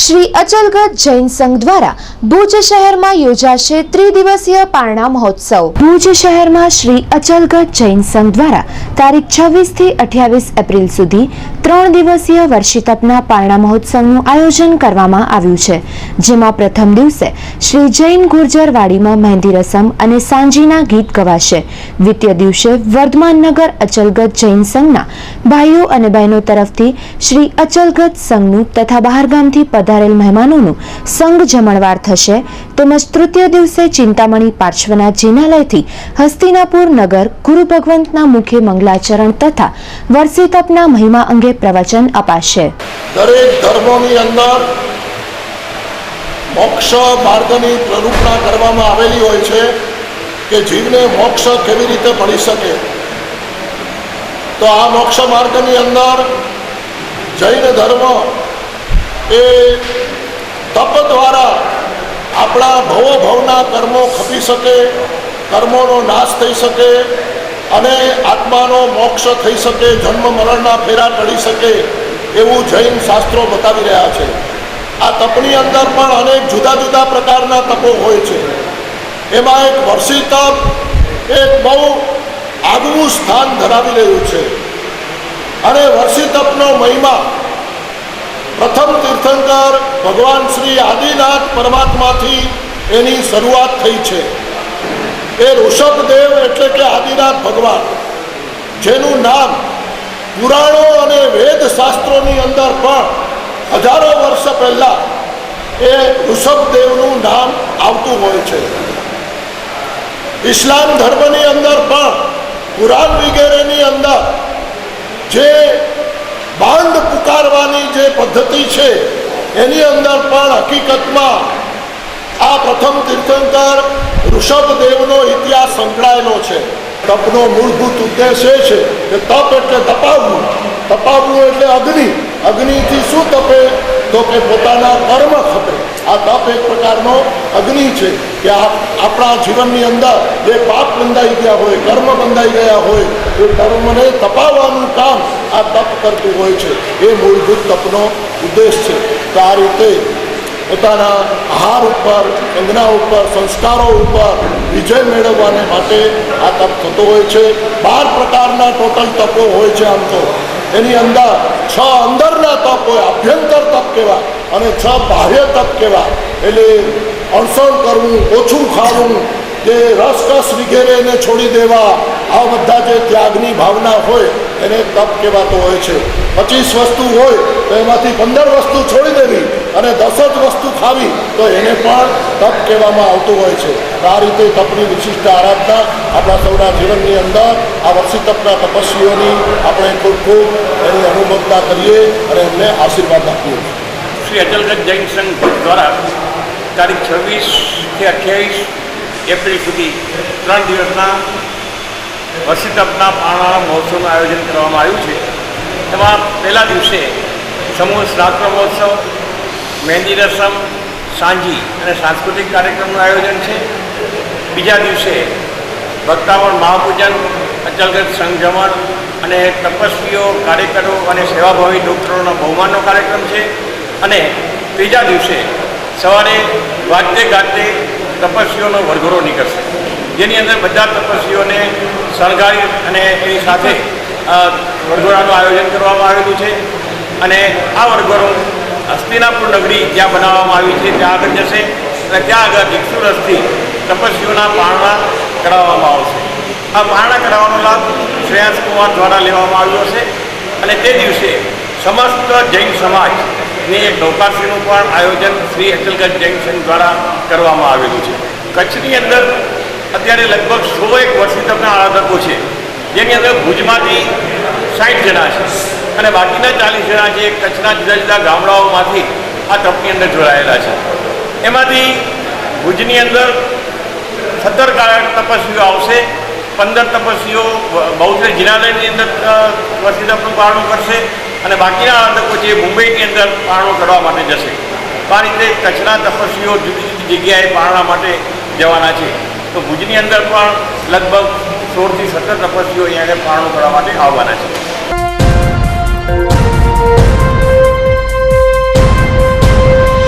શ્રી અચલગઢ જૈન સંઘ દ્વારા ભુજ શહેરમાં યોજાશે ત્રિદિવસીય પારણા મહોત્સવ. ભુજ શહેરમાં શ્રી અચલગઢ જૈન સંઘ દ્વારા તારીખ છવ્વીસથી અઠ્યાવીસ એપ્રિલ સુધી ત્રણ દિવસીય વર્ષિતપના પારણા મહોત્સવનું આયોજન કરવામાં આવ્યું છે. જેમાં પ્રથમ દિવસે શ્રી જૈન ગુર્જરવાડીમાં મહેંદી રસમ અને સાંજીના ગીત ગવાશે. દ્વિતીય દિવસે વર્ધમાન નગર અચલગઢ જૈન સંઘના ભાઈઓ અને બહેનો તરફથી શ્રી અચલગઢ સંઘનું તથા બહારગામથી પધારેલ મહેમાનોનું સંઘ જમણવાર થશે. તેમજ તૃતીય દિવસે ચિંતામણી પાર્શ્વનાથ જિનાલયથી હસ્તિનાપુર નગર ગુરુ ભગવંતના મુખ્ય મંગલાચરણ તથા વર્ષિતપના મહિમા અંગે પ્રવચન અપાશે. દરેક ધર્મોની અંદર મોક્ષ માર્ગની પ્રરૂપણા કરવામાં આવેલી હોય છે કે જીવને મોક્ષ કેવી રીતે મળી શકે. તો આ મોક્ષ માર્ગની અંદર જૈન ધર્મ એ તપ દ્વારા આપણા ભવો ભવના કર્મો ખપી શકે, કર્મોનો નાશ થઈ શકે અને આત્માનો મોક્ષ થઈ શકે, જન્મ મરણના ફેરા ટળી શકે એવું જૈન શાસ્ત્રો બતાવી રહ્યા છે. આ તપની અંદર પણ અનેક જુદા જુદા પ્રકારના તપો હોય છે. એમાં એક વર્ષી તપ, એક બહુ આગવું સ્થાન ધરાવી રહ્યું છે. અને વર્ષી તપનો મહિમા પ્રથમ તીર્થંકર ભગવાન શ્રી આદિનાથ પરમાત્માથી એની શરૂઆત થઈ છે. એ ઋષભદેવ એટલે કે આદિનાથ ભગવાન, જેનું નામ પુરાણો અને વેદ શાસ્ત્રોની અંદર પણ હજારો વર્ષ પહેલા એ ઋષભદેવનું નામ આવતું હોય છે. ઇસ્લામ ધર્મની અંદર પણ કુરાન વગેરેની અંદર જે બાંધ પુકારવાની જે પદ્ધતિ છે, એની અંદર પણ હકીકતમાં આ પ્રથમ તીર્થંકર ઋષભદેવનો ઇતિહાસ સંકળાયેલો છે. તપનો મૂળભૂત ઉદ્દેશ એ છે કે તપ એટલે તપાવવું. તપાવવું એટલે અગ્નિ. અગ્નિથી શું તપે? તો કે પોતાના કર્મ ખપે. આ તપ એક પ્રકારનો અગ્નિ છે કે આપણા જીવનની અંદર જે પાપ બંધાઈ ગયા હોય, કર્મ બંધાઈ ગયા હોય, એ કર્મને તપાવવાનું કામ આ તપ કરતું હોય છે. એ મૂળભૂત તપનો ઉદ્દેશ છે. તો આ રીતે પોતાના આહાર ઉપર કંગના ઉપર, સંસ્કારો ઉપર વિજય મેળવવાને માટે આ તપ થતો હોય છે. બાર પ્રકારના ટોટલ તપો હોય છે આમ તો. એની અંદર છ અંદરના તપ હોય આભ્યંતર તપ કહેવાય અને છ બાહ્ય તપ કહેવાય. એટલે અણસણ કરવું, ઓછું ખાવું, જે રસકસ વગેરેને છોડી દેવા, આ બધા જે ત્યાગની ભાવના હોય, એને તપ કહેવાતો હોય છે. પચીસ વસ્તુ હોય, તો એમાંથી પંદર વસ્તુ છોડી દેવી. અને દસ જ વસ્તુ ખાવી, તો એને પણ તપ કહેવામાં આવતું હોય છે. આ રીતે તપની વિશિષ્ટ આરાધના આપણા સૌના જીવનની અંદર, આ વર્ષી તપના તપસ્વીઓની આપણે ખૂબ ખૂબ એની અનુમોદના કરીએ અને એમને આશીર્વાદ આપીએ શ્રી અચલગઢ જૈન સંઘ દ્વારા તારીખ છવ્વીસથી અઠ્યાવીસ એપ્રિલ સુધી ત્રણ દિવસના વર્ષિતપના પારણા મહોત્સવનું આયોજન કરવામાં આવ્યું છે. એમાં પહેલા દિવસે સમૂહ સ્નાતક મહોત્સવ મહેંદી રસમ, સાંજી અને સાંસ્કૃતિક કાર્યક્રમનું આયોજન છે. બીજા દિવસે ભક્તાવણ મહાપૂજન, અચલગત સંજમણ અને તપસ્વીઓ, કાર્યકરો અને સેવાભાવી ડૉક્ટરોના બહુમાનનો કાર્યક્રમ છે. અને ત્રીજા દિવસે સવારે વાજતે ગાજતે તપસ્વીઓનો વરઘોડો નીકળશે. જેની અંદર બધા તપસ્વીઓને શણગારી અને એની સાથે વરઘોડાનું આયોજન કરવામાં આવેલું છે. અને આ વરઘોડો હસ્તિનાપુર નગરી જ્યાં બનાવવામાં આવી છે, ત્યાં આગળ જશે અને ત્યાં આગળ ભિક્ષુ રસથી તપસ્વીઓના પારણા કરાવવામાં આવશે. આ પારણા કરાવવાનો લાભ શ્રેયાંશ કુમાર દ્વારા લેવામાં આવ્યો છે અને તે દિવસે સમસ્ત જૈન સમાજની એક નૌકાશ્રીનું પણ આયોજન શ્રી અચલગઢ જૈન દ્વારા કરવામાં આવેલું છે. કચ્છની અંદર અત્યારે લગભગ સો એક વર્ષથી તમને આરાધકો છે. જેની અંદર ભુજમાંથી સાઠ જણા છે. અને બાકીના ચાલીસ જણા છે કચ્છના જુદા જુદા ગામડાઓમાંથી આ તપની અંદર જોડાયેલા છે. એમાંથી ભુજની અંદર સત્તર તપસ્વીઓ આવશે, પંદર તપસ્વીઓ બૌદ્ધ જિનાલયની અંદર વર્ષી તપનું પારણું કરશે અને બાકીના આરાધકો છે મુંબઈની અંદર પારણું કરવા માટે જશે. આ રીતે કચ્છના તપસ્વીઓ જુદી જુદી જગ્યાએ પારણા માટે જવાના છે. તો ભુજની અંદર પણ લગભગ સોળથી સત્તર તપસ્વીઓ અહીંયા પારણું કરવા માટે આવવાના છે.